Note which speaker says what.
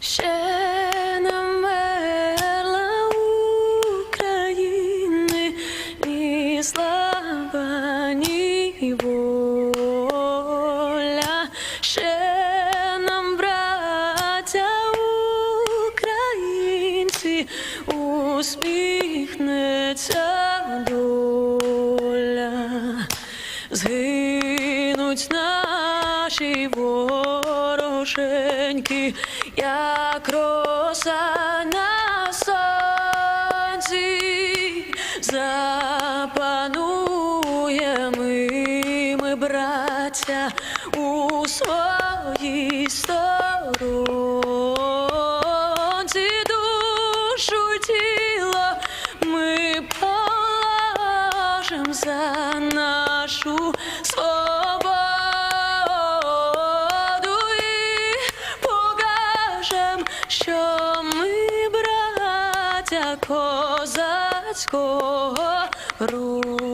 Speaker 1: ще не України, ні слава, воля, ще нам, браття українці, усміхнеться доля, згинуть наші вороженьки, як роса на сонці, запануємо ми, браття, у своїй сторонці. Душу тіло ми положим за нашу свободу козацького роду.